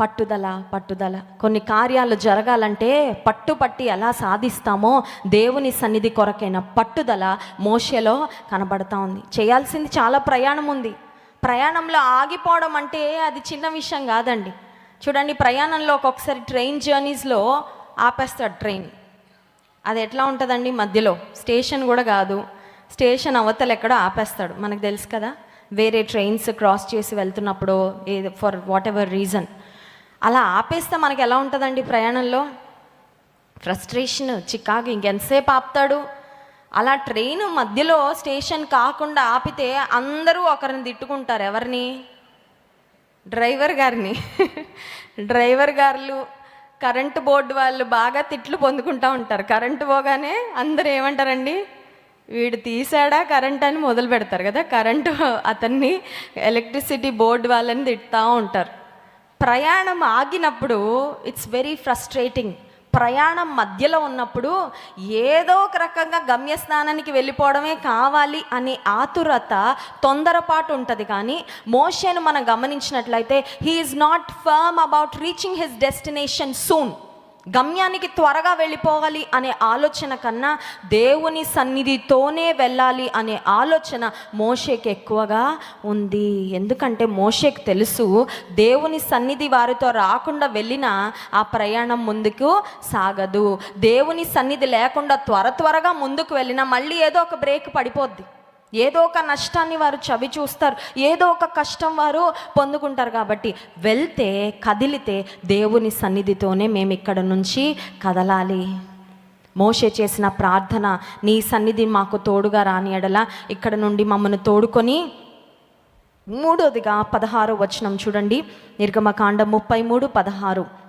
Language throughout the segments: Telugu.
పట్టుదల పట్టుదల. కొన్ని కార్యాలు జరగాలంటే పట్టుపట్టి ఎలా సాధిస్తామో దేవుని సన్నిధి కొరకైన పట్టుదల మోషలో కనబడతా ఉంది. చేయాల్సింది చాలా ప్రయాణం ఉంది. ప్రయాణంలో ఆగిపోవడం అంటే అది చిన్న విషయం కాదండి. చూడండి ప్రయాణంలో ఒక్కొక్కసారి ట్రైన్ జర్నీస్లో ఆపేస్తాడు ట్రైన్. అది ఎట్లా ఉంటుందండి మధ్యలో? స్టేషన్ కూడా కాదు. స్టేషన్ అవతల ఎక్కడో ఆపేస్తాడు. మనకు తెలుసు కదా వేరే ట్రైన్స్ క్రాస్ చేసి వెళ్తున్నప్పుడు ఏ ఫర్ వాట్ ఎవర్ రీజన్. అలా ఆపేస్తే మనకి ఎలా ఉంటుందండి ప్రయాణంలో? ఫ్రస్ట్రేషన్ చికాకు ఇంకెంతసేపు ఆపుతాడు? అలా ట్రైన్ మధ్యలో స్టేషన్ కాకుండా ఆపితే అందరూ ఒకరిని తిట్టుకుంటారు. ఎవరిని? డ్రైవర్ గారిని. డ్రైవర్ గారు కరెంటు బోర్డు వాళ్ళు బాగా తిట్లు పొందుకుంటూ ఉంటారు. కరెంటు పోగానే అందరూ ఏమంటారండి? వీడు తీసాడా కరెంట్ అని మొదలు పెడతారు కదా. కరెంటు అతన్ని ఎలక్ట్రిసిటీ బోర్డు వాళ్ళని తిడుతూ ఉంటారు. ప్రయాణం ఆగినప్పుడు ఇట్స్ వెరీ ఫ్రస్ట్రేటింగ్ ప్రయాణం మధ్యలో ఉన్నప్పుడు ఏదో ఒక రకంగా గమ్యస్థానానికి వెళ్ళిపోవడమే కావాలి అనే ఆతురత తొందరపాటు ఉంటుంది. కానీ మోషేను మనం గమనించినట్లయితే he is not firm about reaching his destination soon గమ్యానికి త్వరగా వెళ్ళిపోవాలి అనే ఆలోచన కన్నా దేవుని సన్నిధితోనే వెళ్ళాలి అనే ఆలోచన మోషేకి ఎక్కువగా ఉంది. ఎందుకంటే మోషేకి తెలుసు దేవుని సన్నిధి వారితో రాకుండా వెళ్ళినా ఆ ప్రయాణం ముందుకు సాగదు. దేవుని సన్నిధి లేకుండా త్వర త్వరగా ముందుకు వెళ్ళినా మళ్ళీ ఏదో ఒక బ్రేక్ పడిపోద్ది. ఏదో ఒక నష్టాన్ని వారు చవి చూస్తారు ఏదో ఒక కష్టం వారు పొందుకుంటారు కాబట్టి వెళ్తే కదిలితే దేవుని సన్నిధితోనే మేము ఇక్కడ నుంచి కదలాలి. మోషే చేసిన ప్రార్థన నీ సన్నిధి మాకు తోడుగా రాని ఎడల ఇక్కడ నుండి మమ్మల్ని తోడుకొని మూడోదిగా పదహారో వచనం చూడండి. నిర్గమకాండ ముప్పై మూడు పదహారు.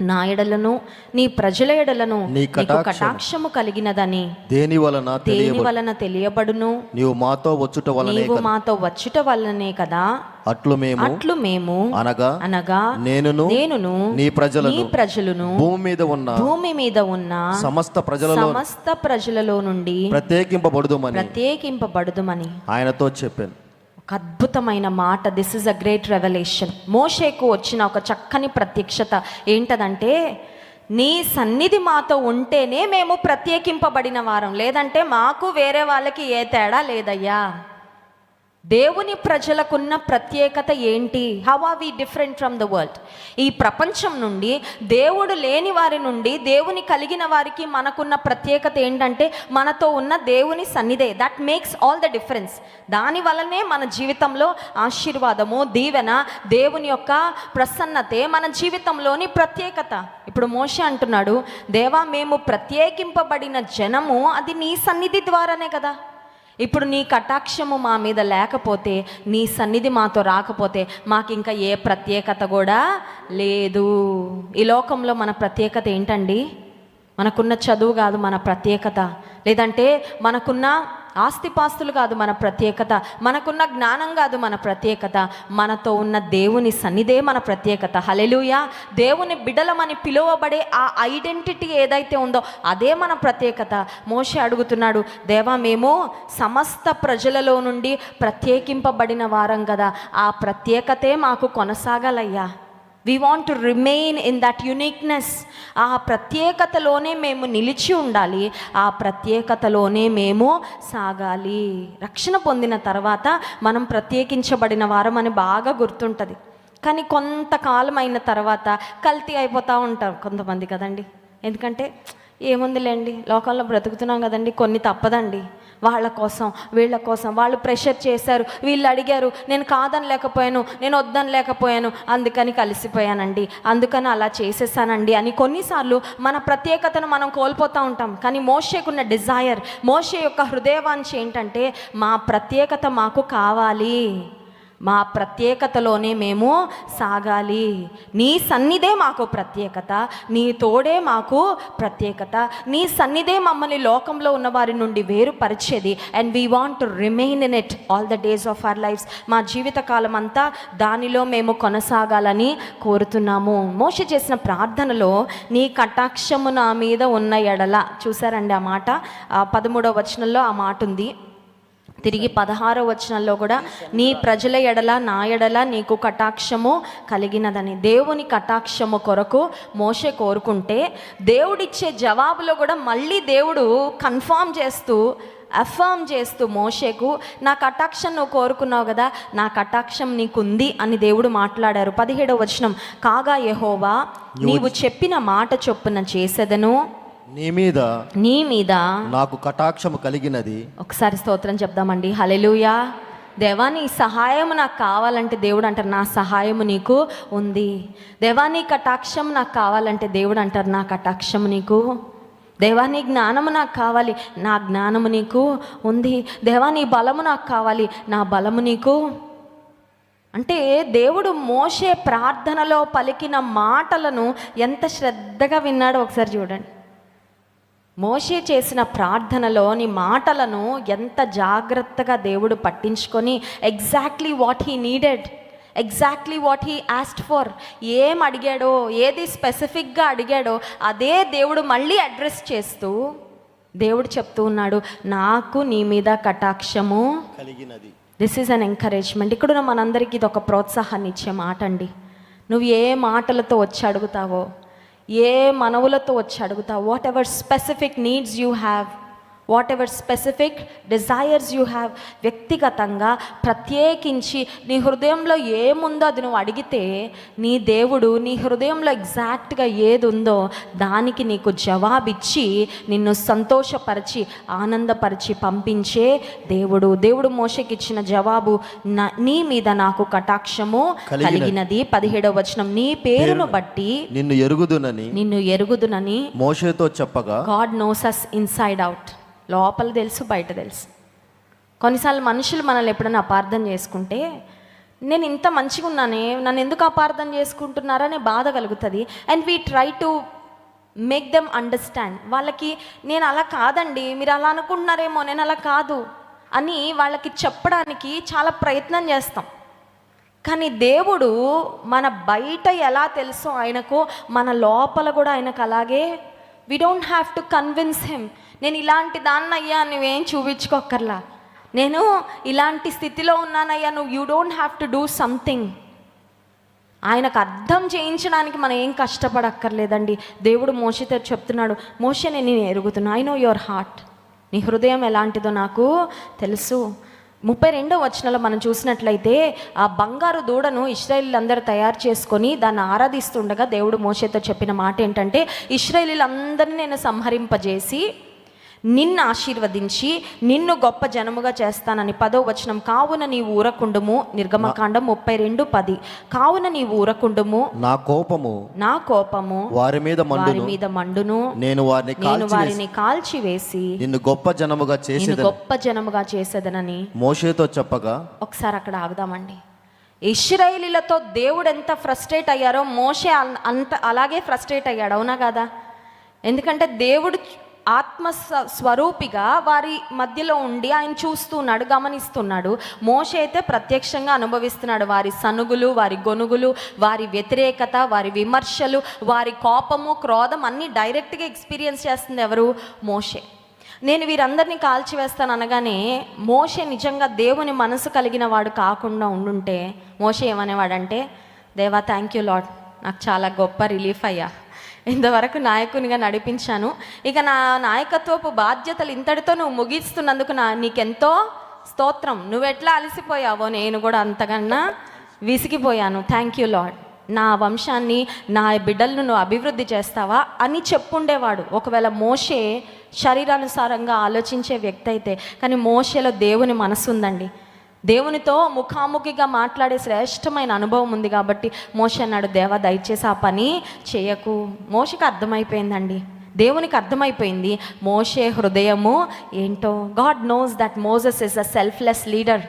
నా ఎడలను నీ ప్రజల ఎడలను నీకు కటాక్షము కలిగినదని దేని వలన దేని వలన తెలియబడును? నీవు మాతో వచ్చుట వలనే నీవు మాతో వచ్చుట వల్లనే కదా. అట్లు మేము అట్లు మేము అనగా అనగా నేనును నేనును నీ ప్రజలను నీ ప్రజలను భూమి మీద ఉన్న భూమి మీద ఉన్న సమస్త ప్రజలలో సమస్త ప్రజలలో నుండి ప్రత్యేకింపబడుదుమని ప్రత్యేకింపబడుదుమని ఆయనతో చెప్పాను. ఒక అద్భుతమైన మాట. This is a great revolution మోషేకు వచ్చిన ఒక చక్కని ప్రత్యక్షత ఏంటదంటే నీ సన్నిధి మాతో ఉంటేనే మేము ప్రత్యేకింపబడిన వారం. లేదంటే మాకు వేరే వాళ్ళకి ఏ తేడా లేదయ్యా. దేవుని ప్రజలకున్న ప్రత్యేకత ఏంటి? How are we different from the world ఈ ప్రపంచం నుండి దేవుడు లేని వారి నుండి దేవుని కలిగిన వారికి మనకున్న ప్రత్యేకత ఏంటంటే మనతో ఉన్న దేవుని సన్నిధే. That makes all the difference దాని వలనే మన జీవితంలో ఆశీర్వాదము దీవెన దేవుని యొక్క ప్రసన్నతే మన జీవితంలోని ప్రత్యేకత. ఇప్పుడు మోష అంటున్నాడు దేవా మేము ప్రత్యేకింపబడిన జనము అది నీ సన్నిధి ద్వారానే కదా. ఇప్పుడు నీ కటాక్షము మా మీద లేకపోతే నీ సన్నిధి మాతో రాకపోతే మాకు ఇంకా ఏ ప్రత్యేకత కూడా లేదు. ఈ లోకంలో మన ప్రత్యేకత ఏంటండి? మనకున్న చదువు కాదు మన ప్రత్యేకత. లేదంటే మనకున్న ఆస్తిపాస్తులు కాదు మన ప్రత్యేకత. మనకున్న జ్ఞానం కాదు మన ప్రత్యేకత. మనతో ఉన్న దేవుని సన్నిధే మన ప్రత్యేకత. హలెలుయా దేవుని బిడలమని పిలువబడే ఆ ఐడెంటిటీ ఏదైతే ఉందో అదే మన ప్రత్యేకత. మోష అడుగుతున్నాడు దేవా మేము సమస్త ప్రజలలో నుండి ప్రత్యేకింపబడిన వారం కదా ఆ ప్రత్యేకతే మాకు కొనసాగాలయ్యా. We want to remain in that uniqueness ఆ ప్రత్యేకతలోనే మేము నిలిచి ఉండాలి. ఆ ప్రత్యేకతలోనే మేము సాగాలి. రక్షణ పొందిన తర్వాత మనం ప్రత్యేకించబడిన వారం అని బాగా గుర్తుంటుంది. కానీ కొంతకాలం అయిన తర్వాత కల్తీ అయిపోతూ ఉంటారు కొంతమంది కదండి. ఎందుకంటే ఏముందిలేండి లోకంలో బ్రతుకుతున్నాం కదండి కొన్ని తప్పదండి. వాళ్ళ కోసం వీళ్ళ కోసం. వాళ్ళు ప్రెషర్ చేశారు. వీళ్ళు అడిగారు నేను కాదని లేకపోయాను నేను వద్దని లేకపోయాను అందుకని కలిసిపోయానండి అందుకని అలా చేసేసానండి అని కొన్నిసార్లు మన ప్రత్యేకతను మనం కోల్పోతూ ఉంటాం. కానీ మోషేకున్న డిజైర్ మోషే యొక్క హృదయవాంఛ ఏంటంటే మా ప్రత్యేకత మాకు కావాలి. మా ప్రత్యేకతలోనే మేము సాగాలి. నీ సన్నిధే మాకు ప్రత్యేకత నీ తోడే మాకు ప్రత్యేకత. నీ సన్నిధే మమ్మల్ని లోకంలో ఉన్న వారి నుండి వేరుపరిచేది. And we want to remain in it all the days of our lives మా జీవితకాలం అంతా దానిలో మేము కొనసాగాలని కోరుతున్నాము. మోష చేసిన ప్రార్థనలో నీ కటాక్షము నా మీద ఉన్న ఎడల. చూసారండి ఆ మాట? పదమూడవ వచనంలో ఆ మాట ఉంది తిరిగి పదహారో వచనంలో కూడా నీ ప్రజల ఎడల నా ఎడల నీకు కటాక్షము కలిగినదని. దేవుని కటాక్షము కొరకు మోషే కోరుకుంటే దేవుడిచ్చే జవాబులో కూడా మళ్ళీ దేవుడు కన్ఫామ్ చేస్తూ అఫర్మ్ చేస్తూ మోషేకు నా కటాక్షం నువ్వు కోరుకున్నావు కదా నా కటాక్షం నీకుంది అని దేవుడు మాట్లాడారు. పదిహేడవ వచనం కాగా యెహోవా నీవు చెప్పిన మాట చొప్పున చేసేదను. నీ మీద నీ మీద నాకు కటాక్షము కలిగినది. ఒకసారి స్తోత్రం చెప్దామండి. హలెలుయా దేవా నీ సహాయము నాకు కావాలంటే దేవుడు అంటారు. నా సహాయము నీకు ఉంది. దేవా నీ కటాక్షం నాకు కావాలంటే దేవుడు అంటారు. నా కటాక్షము నీకు. దేవా నీ జ్ఞానము నాకు కావాలి. నా జ్ఞానము నీకు ఉంది. దేవా నీ బలము నాకు కావాలి. నా బలము నీకు. అంటే దేవుడు మోసే ప్రార్థనలో పలికిన మాటలను ఎంత శ్రద్ధగా విన్నాడో ఒకసారి చూడండి. మోషే చేసిన ప్రార్థనలోని మాటలను ఎంత జాగ్రత్తగా దేవుడు పట్టించుకొని exactly what he needed exactly what he asked for ఏం అడిగాడో ఏది స్పెసిఫిక్గా అడిగాడో అదే దేవుడు మళ్ళీ అడ్రస్ చేస్తూ దేవుడు చెప్తూ ఉన్నాడు నాకు నీ మీద కటాక్షము కలిగినది. దిస్ ఈజ్ అన్ ఎంకరేజ్మెంట్ ఇక్కడ మనందరికీ ఇది ఒక ప్రోత్సాహాన్ని ఇచ్చే మాట అండి నువ్వు ఏ మాటలతో వచ్చి అడుగుతావో ఏ మనవులతో వచ్చి అడుగుతావు? Whatever specific needs you have whatever specific desires you have వ్యక్తిగతంగా ప్రత్యేకించి నీ హృదయంలో ఏముందో అది నువ్వు అడిగితే నీ దేవుడు నీ హృదయంలో ఎగ్జాక్ట్గా ఏది ఉందో దానికి నీకు జవాబిచ్చి నిన్ను సంతోషపరిచి ఆనందపరిచి పంపించే దేవుడు. దేవుడు మోషకి ఇచ్చిన జవాబు "నా- మీద నాకు కటాక్షము కలిగినది. కలిగినది. పదిహేడవ వచనం నీ పేరును బట్టి నిన్ను ఎరుగుదునని నిన్ను ఎరుగుదునని మోషేతో చెప్పగా God knows us inside out లోపల తెలుసు బయట తెలుసు. కొన్నిసార్లు మనుషులు మనల్ని ఎప్పుడైనా అపార్థం చేసుకుంటే నేను ఇంత మంచిగా ఉన్నానే నన్ను ఎందుకు అపార్థం చేసుకుంటున్నారనే బాధ కలుగుతుంది. And we try to make them understand వాళ్ళకి నేను అలా కాదండి మీరు అలా అనుకుంటున్నారేమో నేను అలా కాదు అని వాళ్ళకి చెప్పడానికి చాలా ప్రయత్నం చేస్తాం. కానీ దేవుడు మన బయట ఎలా తెలుసో ఆయనకు మన లోపల కూడా ఆయనకు అలాగే we don't have to convince him నేను ఇలాంటి దాన్నయ్యా నువ్వేం చూపించుకోక్కర్లా. నేను ఇలాంటి స్థితిలో ఉన్నానయ్యా నువ్వు you don't have to do something ఆయనకు అర్థం చేయించడానికి మనం ఏం కష్టపడక్కర్లేదండి. దేవుడు మోషతో చెప్తున్నాడు మోషే నేను ఎరుగుతున్నాను ఎరుగుతున్నా. ఐ నో యువర్ హార్ట్ నీ హృదయం ఎలాంటిదో నాకు తెలుసు. ముప్పై రెండో వచనంలో మనం చూసినట్లయితే ఆ బంగారు దూడను ఇస్రాయేలీలందరూ తయారు చేసుకొని దాన్ని ఆరాధిస్తుండగా దేవుడు మోషేతో చెప్పిన మాట ఏంటంటే ఇస్రాయేలీలందరినీ నేను సంహరింపజేసి నిన్ను ఆశీర్వదించి నిన్ను గొప్ప జనముగా చేస్తానని పదో వచనం. కావున నీవు ఊరకుండుము నిర్గమకాండం ముప్పై రెండు పది. కావున నీవు ఊరకుండుము నా కోపము నా కోపము వారి మీద వారి మీద మండును. నేను వారిని నేను కాల్చి వారిని కాల్చివేసి నిన్ను గొప్ప జనముగా చేసేదని. గొప్ప జనముగా చేసేదనని మోషేతో చెప్పగా ఒకసారి అక్కడ ఆగుదామండి. ఇస్రాయేలీలతో దేవుడు ఎంత ఫ్రస్ట్రేట్ అయ్యారో మోషే అంత అలాగే ఫ్రస్ట్రేట్ అయ్యాడు అవునా కదా? ఎందుకంటే దేవుడు ఆత్మ స్వ- స్వరూపిగా వారి మధ్యలో ఉండి ఆయన చూస్తున్నాడు గమనిస్తున్నాడు. మోష అయితే ప్రత్యక్షంగా అనుభవిస్తున్నాడు. వారి సనుగులు వారి గొనుగులు వారి వ్యతిరేకత వారి విమర్శలు వారి కోపము క్రోధం అన్నీ డైరెక్ట్గా ఎక్స్పీరియన్స్ చేస్తుంది ఎవరు? మోషే. నేను వీరందరినీ కాల్చివేస్తాను అనగానే మోషే నిజంగా దేవుని మనసు కలిగిన వాడు కాకుండా ఉండుంటే మోషే ఏమనేవాడంటే దేవా థ్యాంక్ యూ లాడ్ నాకు చాలా గొప్ప రిలీఫ్ అయ్యా. ఇంతవరకు నాయకునిగా నడిపించాను. ఇక నా నాయకత్వపు బాధ్యతలు ఇంతటితో నువ్వు ముగిస్తున్నందుకు నా నీకెంతో స్తోత్రం. నువ్వెట్లా అలసిపోయావో నేను కూడా అంతకన్నా విసిగిపోయాను. థ్యాంక్ యూ లాడ్ నా వంశాన్ని నా బిడ్డలను నువ్వు అభివృద్ధి చేస్తావా అని చెప్పుండేవాడు. ఒకవేళ మోషే శరీరానుసారంగా ఆలోచించే వ్యక్తి అయితే కానీ మోషేలో దేవుని మనసు ఉందండి దేవునితో ముఖాముఖిగా మాట్లాడే శ్రేష్టమైన అనుభవం ఉంది కాబట్టి మోష అన్నాడు దేవా దయచేసి ఆ పని చేయకు. మోషకి అర్థమైపోయిందండి. దేవునికి అర్థమైపోయింది మోషే హృదయము ఏంటో? God knows that Moses is a selfless leader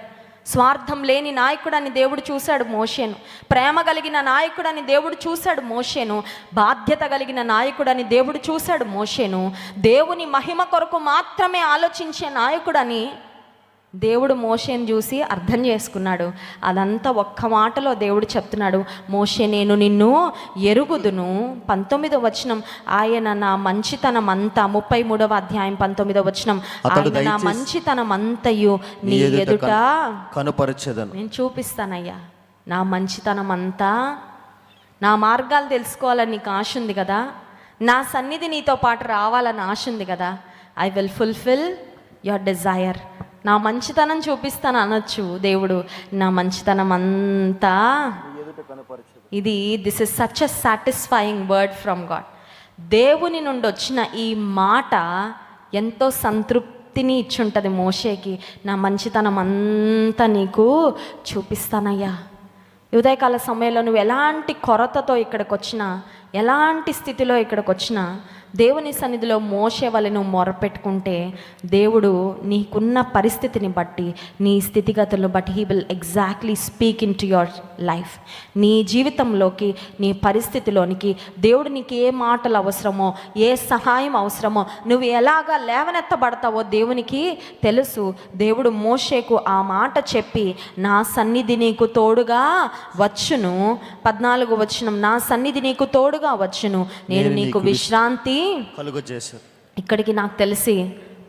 స్వార్థం లేని నాయకుడని దేవుడు చూశాడు మోషేను. ప్రేమ కలిగిన నాయకుడని దేవుడు చూశాడు మోషేను. బాధ్యత కలిగిన నాయకుడని దేవుడు చూశాడు మోషేను. దేవుని మహిమ కొరకు మాత్రమే ఆలోచించే నాయకుడని దేవుడు మోషేని చూసి అర్థం చేసుకున్నాడు. అదంతా ఒక్క మాటలో దేవుడు చెప్తున్నాడు. మోషే నేను నిన్ను ఎరుగుదును. పంతొమ్మిదో వచనం. ఆయన నా మంచితనం అంతా ముప్పై మూడవ అధ్యాయం పంతొమ్మిదవ వచనం. ఆయన నా మంచితనం అంతయు నీ ఎదుట కనుపరచెదను. నేను చూపిస్తానయ్యా. నా మంచితనం అంతా నా మార్గాలు తెలుసుకోవాలని నీకు ఆశ ఉంది కదా? నా సన్నిధి నీతో పాటు రావాలని ఆశ ఉంది కదా? I will fulfil your desire నా మంచితనం చూపిస్తాను అనొచ్చు దేవుడు. నా మంచితనం అంతా ఇది this is such a satisfying word from God దేవుని నుండి వచ్చిన ఈ మాట ఎంతో సంతృప్తిని ఇచ్చుంటుంది మోషేకి. నా మంచితనం అంతా నీకు చూపిస్తానయ్యా. ఉదయకాల సమయంలో నువ్వు ఎలాంటి కొరతతో ఇక్కడికి వచ్చినా ఎలాంటి స్థితిలో ఇక్కడికి వచ్చినా దేవుని సన్నిధిలో మోసే వల్ల నువ్వు మొరపెట్టుకుంటే దేవుడు నీకున్న పరిస్థితిని బట్టి నీ స్థితిగతులను బట్టి he will exactly speak into your life నీ జీవితంలోకి నీ పరిస్థితిలోనికి దేవుడు నీకు ఏ మాటలు అవసరమో ఏ సహాయం అవసరమో నువ్వు ఎలాగా లేవనెత్తబడతావో దేవునికి తెలుసు. దేవుడు మోషేకు ఆ మాట చెప్పి నా సన్నిధి నీకు తోడుగా వచ్చును. పద్నాలుగు వచ్చును నా సన్నిధి నీకు తోడుగా వచ్చును. నేను నీకు విశ్రాంతి కలుగు చేశారు ఇక్కడికి నాకు తెలిసి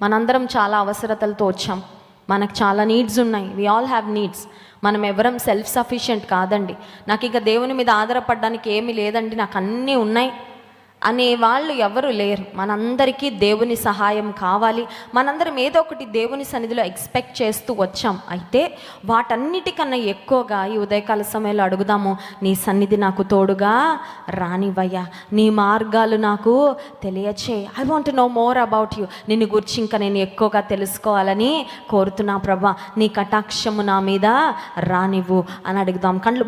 మనందరం చాలా అవసరతలతో వచ్చాం. మనకు చాలా నీడ్స్ ఉన్నాయి. వి ఆల్ హ్యావ్ నీడ్స్ మనం ఎవరం సెల్ఫ్ సఫిషియెంట్ కాదండి. నాకు ఇక దేవుని మీద ఆధారపడడానికి ఏమీ లేదండి. నాకు అన్నీ ఉన్నాయి. అనే వాళ్ళు ఎవరు లేరు. మనందరికీ దేవుని సహాయం కావాలి. మనందరం ఏదో ఒకటి దేవుని సన్నిధిలో ఎక్స్పెక్ట్ చేస్తూ వచ్చాం. అయితే వాటన్నిటికన్నా ఎక్కువగా ఈ ఉదయకాల సమయంలో అడుగుదాము నీ సన్నిధి నాకు తోడుగా రానివయ్యా నీ మార్గాలు నాకు తెలియచే I want know more about you నిన్ను గురించి ఇంకా నేను ఎక్కువగా తెలుసుకోవాలని కోరుతున్నా ప్రభా. నీ కటాక్షము నా మీద రానివ్వు అని అడుగుదాం. కళ్ళు